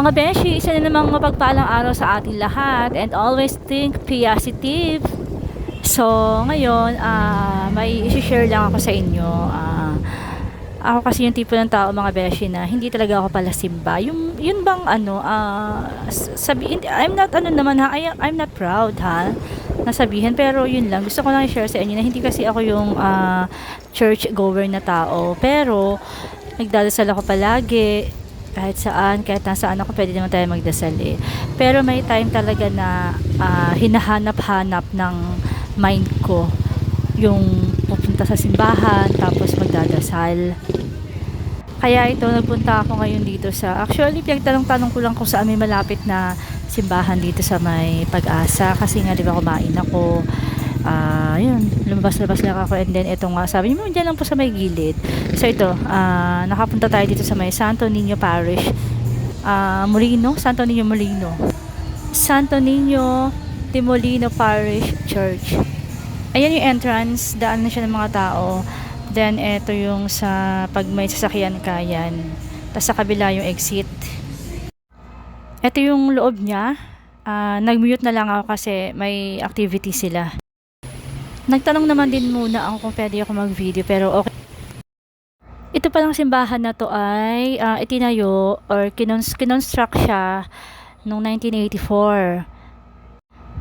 Mga beshi, isa na namang mapagpalang araw sa ating lahat and always think positive. So, ngayon, ah may isi-share lang ako sa inyo. Ah, ako kasi yung tipo ng tao mga beshi na hindi talaga ako pala simba. Yung, yun bang ano, ah sabi, hindi- I'm not ano naman ha, I, I'm not proud ha, nasabihin. Pero yun lang, gusto ko lang i-share sa inyo na hindi kasi ako yung ah, church goer na tao. Pero, nagdadasal ako palagi kahit saan, kahit nasaan ako, pwede naman tayo magdasal eh. Pero may time talaga na ah, hinahanap-hanap ng mind ko yung pupunta sa simbahan, tapos magdadasal. Kaya ito, nagpunta ako ngayon dito sa, actually, pinagtanong-tanong ko lang kung saan may malapit na simbahan dito sa may pag-asa. Kasi nga, di ba, kumain ako. Ah, yun, lumabas-labas lang ako and then ito nga, sabi niyo, dyan lang po sa may gilid. So ito, ah, nakapunta tayo dito sa may Santo Niño Parish. Ah, Molino, Santo Niño Molino. Santo Niño Timolino Parish Church. Ayan yung entrance, daan na siya ng mga tao. Then, ito yung sa pag may sasakyan ka, yan. Tapos sa kabila yung exit. Ito yung loob niya. Ah, nag-mute na lang ako kasi may activity sila. Nagtanong naman din muna ako kung pwede ako mag-video pero okay. Ito palang simbahan na to ay ah, itinayo or kinons- kinonstruct siya noong 1984.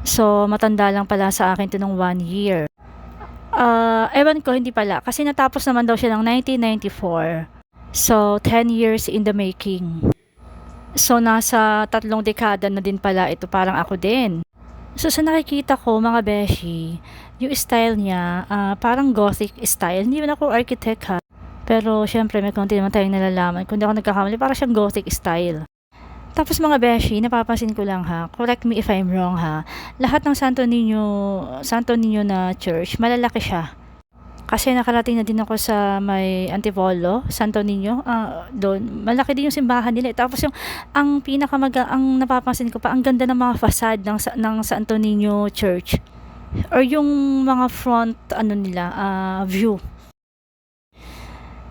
So, matanda lang pala sa akin to nung one year. Ah, ewan ko, hindi pala. Kasi natapos naman daw siya ng 1994. So, 10 years in the making. So, nasa tatlong dekada na din pala ito. Parang ako din. So, sa nakikita ko, mga beshi, yung style niya, ah, parang gothic style. Hindi man ako architect ha. Pero, syempre, may konti naman tayong nalalaman. Kung ako nagkakamali, parang siyang gothic style. Tapos mga beshi, napapansin ko lang ha, correct me if I'm wrong ha, lahat ng Santo Niño, Santo Niño na church, malalaki siya. Kasi nakarating na din ako sa may Antipolo, Santo Niño, ah, doon, malaki din yung simbahan nila. eh. Tapos yung, ang pinakamaga, ang napapansin ko pa, ang ganda ng mga facade ng, ng Santo Niño Church. Or yung mga front, ano nila, ah, view.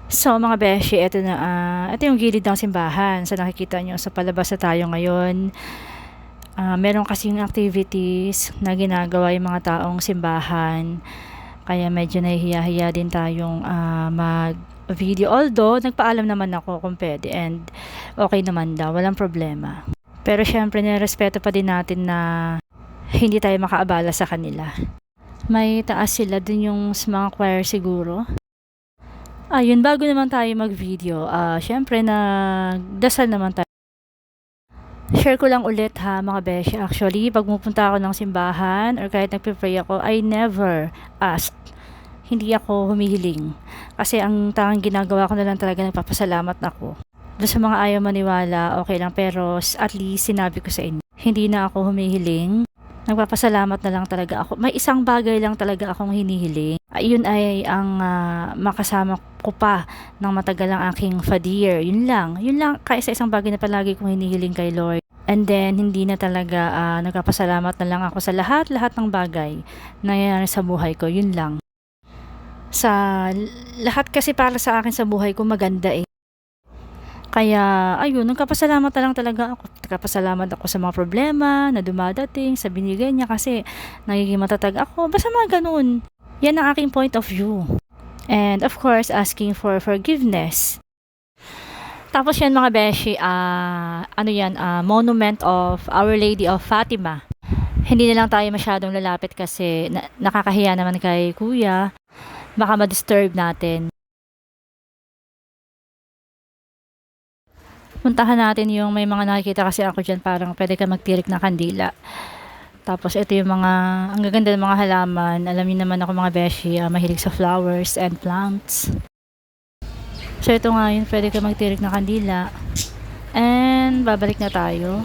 So mga beshi, ito na, ah, ito yung gilid ng simbahan. Sa nakikita nyo, sa palabas na tayo ngayon. Ah, meron kasing activities na ginagawa yung mga taong simbahan. Kaya medyo nahihiya-hiya din tayong ah, mag-video. Although, nagpaalam naman ako kung pwede and okay naman daw, walang problema. Pero syempre, nirespeto pa din natin na hindi tayo makaabala sa kanila. May taas sila din yung mga choir siguro. Ayun, bago naman tayo mag-video, ah syempre nagdasal naman tayo. Share ko lang ulit ha mga beshi. Actually, pag pupunta ako ng simbahan or kahit nagpe-pray ako, I never ask. Hindi ako humihiling. Kasi ang tanging ginagawa ko na lang talaga nagpapasalamat ako. Doon sa mga ayaw maniwala, okay lang. Pero at least sinabi ko sa inyo, hindi na ako humihiling. Nagpapasalamat na lang talaga ako. May isang bagay lang talaga akong hinihiling. Ayun ay ang ah, makasama ko pa ng matagal ang aking fadir. Yun lang. Yun lang. Kaya sa isang bagay na palagi kong hinihiling kay Lord. And then, hindi na talaga ah, nagpapasalamat na lang ako sa lahat-lahat ng bagay na nangyayari sa buhay ko. Yun lang. Sa lahat kasi para sa akin sa buhay ko maganda eh. Kaya, ayun, nagkapasalamat na lang talaga ako. Nagkapasalamat ako sa mga problema na dumadating, sa binigay niya kasi nagiging matatag ako. Basta mga ganun. Yan ang aking point of view. And of course, asking for forgiveness. Tapos yan mga beshi, ah, ano yan, ah, Monument of Our Lady of Fatima. Hindi na lang tayo masyadong lalapit kasi na- nakakahiya naman kay kuya. Baka ma-disturb natin. Puntahan natin yung may mga nakikita kasi ako dyan parang pwede ka magtirik ng kandila. Tapos ito yung mga, ang gaganda ng mga halaman. Alam niyo naman ako mga beshi, ah, mahilig sa flowers and plants. So ito nga yun, pwede ka magtirik ng kandila. And babalik na tayo.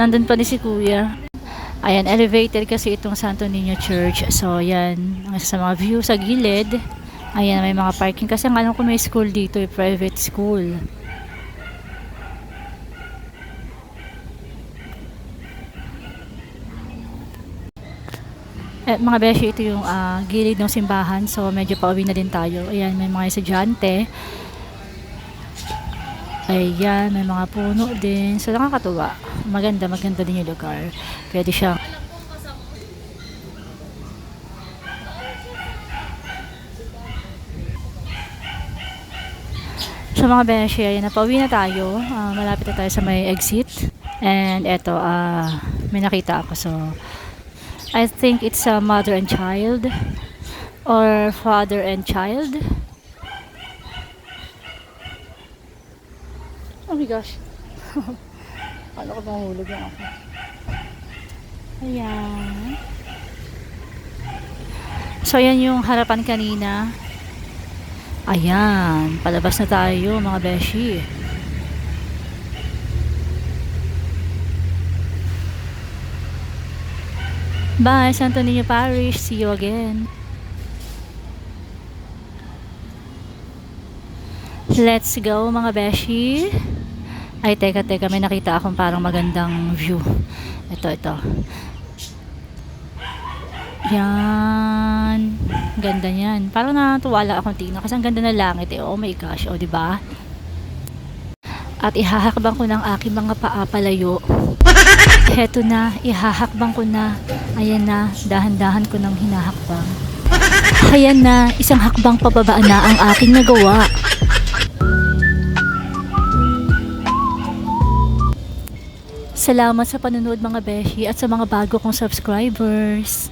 Nandun pa ni si kuya. Ayan, elevated kasi itong Santo Niño Church. So yan, ang isa sa mga view sa gilid. Ayan, may mga parking. Kasi ang alam ko may school dito, eh, private school. Eh, mga beshi, ito yung ah, gilid ng simbahan. So, medyo pauwi na din tayo. Ayan, may mga estudyante. Ayan, may mga puno din. So, nakakatuwa. Maganda, maganda din yung lugar. Pwede siyang sa mga beshi, ayan, napauwi na tayo. Ah, malapit na tayo sa may exit. And eto, ah, may nakita ako. So, I think it's a mother and child or father and child. Oh my gosh. Paano ko bang hulog yan ako? Ayan. So, ayan yung harapan kanina. Ayan, palabas na tayo mga beshi. Bye, Santo Niño Parish. See you again. Let's go mga beshi. Ay, teka, teka. May nakita akong parang magandang view. Ito, ito. Yan. Ganda niyan. Parang natuwala akong tingnan kasi ang ganda ng langit eh. Oh my gosh. O, di ba? At ihahakbang ko ng aking mga paa palayo. Heto na, ihahakbang ko na. Ayan na, dahan-dahan ko nang hinahakbang. Ayan na, isang hakbang pababa na ang aking nagawa. Salamat sa panonood mga beshi at sa mga bago kong subscribers.